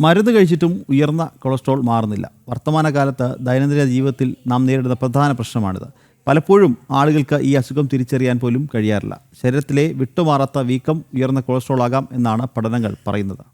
മരുന്ന് കഴിച്ചിട്ടും ഉയർന്ന കൊളസ്ട്രോൾ മാറുന്നില്ല. വർത്തമാനകാലത്ത് ദൈനംദിന ജീവിതത്തിൽ നാം നേരിടുന്ന പ്രധാന പ്രശ്നമാണിത്. പലപ്പോഴും ആളുകൾക്ക് ഈ അസുഖം തിരിച്ചറിയാൻ പോലും കഴിയാറില്ല. ശരീരത്തിലെ വിട്ടുമാറാത്ത വീക്കം ഉയർന്ന കൊളസ്ട്രോൾ ആകാം എന്നാണ് പഠനങ്ങൾ പറയുന്നത്.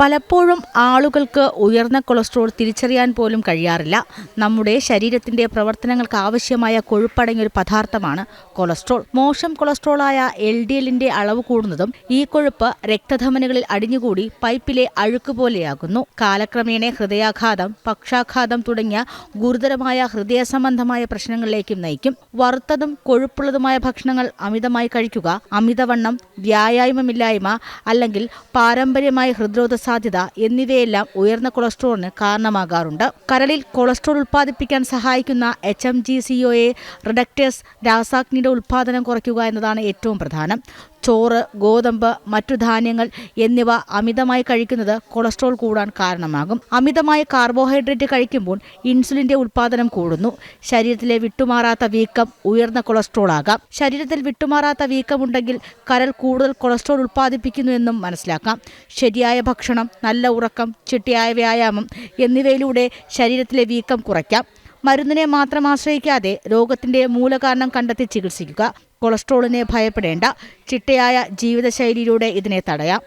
പലപ്പോഴും ആളുകൾക്ക് ഉയർന്ന കൊളസ്ട്രോൾ തിരിച്ചറിയാൻ പോലും കഴിയാറില്ല. നമ്മുടെ ശരീരത്തിന്റെ പ്രവർത്തനങ്ങൾക്ക് ആവശ്യമായ കൊഴുപ്പടങ്ങിയ ഒരു പദാർത്ഥമാണ് കൊളസ്ട്രോൾ. മോശം കൊളസ്ട്രോളായ എൽ ഡി എല്ലിന്റെ അളവ് കൂടുന്നതും ഈ കൊഴുപ്പ് രക്തധമനികളിൽ അടിഞ്ഞുകൂടി പൈപ്പിലെ അഴുക്ക് പോലെയാകുന്നു. കാലക്രമേണ ഹൃദയാഘാതം പക്ഷാഘാതം തുടങ്ങിയ ഗുരുതരമായ ഹൃദയ സംബന്ധമായ പ്രശ്നങ്ങളിലേക്കും നയിക്കും. വറുത്തതും കൊഴുപ്പുള്ളതുമായ ഭക്ഷണങ്ങൾ അമിതമായി കഴിക്കുക അമിതവണ്ണം വ്യായാമമില്ലായ്മ അല്ലെങ്കിൽ പാരമ്പര്യമായ ഹൃദ്രോധ സാധ്യത എന്നിവയെല്ലാം ഉയർന്ന കൊളസ്ട്രോളിന് കാരണമാകാറുണ്ട്. കരളിൽ കൊളസ്ട്രോൾ ഉൽപ്പാദിപ്പിക്കാൻ സഹായിക്കുന്ന H M G C O A reductase രാസാഗ്നിയുടെ ഉൽപ്പാദനം കുറയ്ക്കുക എന്നതാണ് ഏറ്റവും പ്രധാനം. ചോറ് ഗോതമ്പ് മറ്റു ധാന്യങ്ങൾ എന്നിവ അമിതമായി കഴിക്കുന്നത് കൊളസ്ട്രോൾ കൂടാൻ കാരണമാകും. അമിതമായ കാർബോഹൈഡ്രേറ്റ് കഴിക്കുമ്പോൾ ഇൻസുലിന്റെ ഉൽപ്പാദനം കൂടുന്നു. ശരീരത്തിലെ വിട്ടുമാറാത്ത വീക്കം ഉയർന്ന കൊളസ്ട്രോൾ ആകാം. ശരീരത്തിൽ വിട്ടുമാറാത്ത വീക്കമുണ്ടെങ്കിൽ കരൾ കൂടുതൽ കൊളസ്ട്രോൾ ഉൽപ്പാദിപ്പിക്കുന്നു എന്നും മനസ്സിലാക്കാം. ശരിയായ ഭക്ഷണം നല്ല ഉറക്കം ചിട്ടയായ വ്യായാമം എന്നിവയിലൂടെ ശരീരത്തിലെ വീക്കം കുറയ്ക്കാം. മരുന്നിനെ മാത്രം ആശ്രയിക്കാതെ രോഗത്തിന്റെ മൂലകാരണം കണ്ടെത്തി ചികിത്സിക്കുക. കൊളസ്ട്രോളിനെ ഭയപ്പെടേണ്ട. ചിട്ടയായ ജീവിതശൈലിയിലൂടെ ഇതിനെ തടയാം.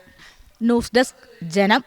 ന്യൂസ് ഡെസ്ക് ജനം.